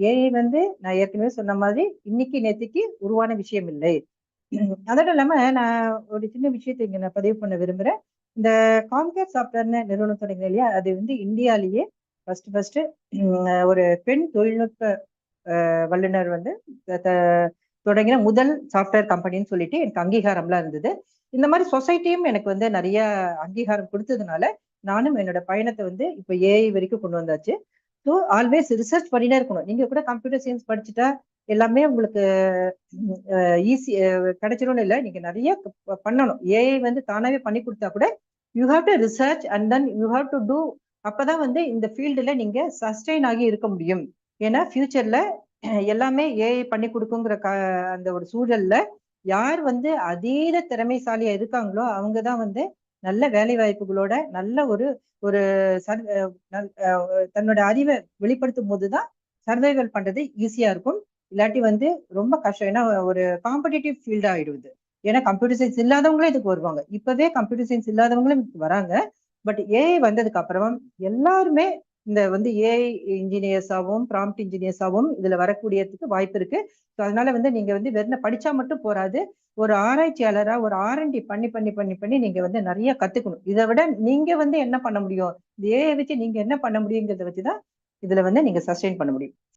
AI வந்து நான் ஏற்கனவே சொன்ன மாதிரி இன்னைக்கு நேற்றுக்கு உருவான விஷயம் இல்லை. அதோட இல்லாம நான் ஒரு சின்ன விஷயத்தை இங்க நான் பதிவு பண்ண விரும்புறேன். இந்த காம்கேர் சாஃப்ட்வேர்னு நிறுவனம் தொடங்கின இல்லையா? அது வந்து இந்தியாலேயே ஃபர்ஸ்ட் ஃபர்ஸ்ட் ஒரு பெண் தொழில்நுட்ப வல்லுநர் வந்து த- தொடங்கின முதல் சாஃப்ட்வேர் கம்பெனின்னு சொல்லிட்டு எனக்கு அங்கீகாரம்லாம் இருந்தது. இந்த மாதிரி சொசைட்டியும் எனக்கு வந்து நிறைய அங்கீகாரம் கொடுத்ததுனால நானும் என்னோட பயணத்தை வந்து இப்போ ஏஐ வரைக்கும் கொண்டு வந்தாச்சு. ஸோ ஆல்வேஸ் ரிசர்ச் பண்ணிட்டே இருக்கணும். நீங்க கூட கம்ப்யூட்டர் சயின்ஸ் படிச்சுட்டா எல்லாமே உங்களுக்கு ஈஸி கிடைச்சிடும்னு இல்லை. நீங்க நிறைய பண்ணணும். ஏஐ வந்து தானாவே பண்ணி கொடுத்தா கூட you have to research and then you have to do அப்பதான் வந்து இந்த ஃபீல்டுல நீங்க சஸ்டெயின் ஆகி இருக்க முடியும். ஏன்னா ஃபியூச்சர்ல எல்லாமே ஏஐ பண்ணி கொடுக்குங்கிற க அந்த ஒரு சூழல்ல யார் வந்து அதீத திறமைசாலியா இருக்காங்களோ அவங்க தான் வந்து நல்ல வேலை வாய்ப்புகளோட நல்ல ஒரு ஒரு சர் நல்- தன்னோட அறிவை வெளிப்படுத்தும் போதுதான் சர்வைவல் பண்றது ஈஸியா இருக்கும். இல்லாட்டி வந்து ரொம்ப கஷ்டம். ஏன்னா ஒரு காம்படிட்டிவ் ஃபீல்ட் ஆயிடுது. ஏன்னா கம்ப்யூட்டர் சயின்ஸ் இல்லாதவங்களும் இதுக்கு வருவாங்க. இப்பவே கம்ப்யூட்டர் சயின்ஸ் இல்லாதவங்களும் வராங்க. பட் ஏஐ வந்ததுக்கு அப்புறம் எல்லாருமே இந்த வந்து ஏஐ இன்ஜினியர்ஸாகவும் ப்ராம்ப்ட் இன்ஜினியர்ஸாகவும் இதுல வரக்கூடியதுக்கு வாய்ப்பு இருக்கு. ஸோ அதனால வந்து நீங்க வந்து வெறும் படிச்சா மட்டும் போராது ஒரு ஆராய்ச்சியாளரா ஒரு ஆர்என்டி பண்ணி பண்ணி பண்ணி பண்ணி நீங்க வந்து நிறைய கத்துக்கணும். இதை விட நீங்க வந்து என்ன பண்ண முடியும்? இந்த ஏஐ வச்சு நீங்க என்ன பண்ண முடியுங்கிறத வச்சுதான் இதுல வந்து நீங்க சஸ்டெயின் பண்ண முடியும்.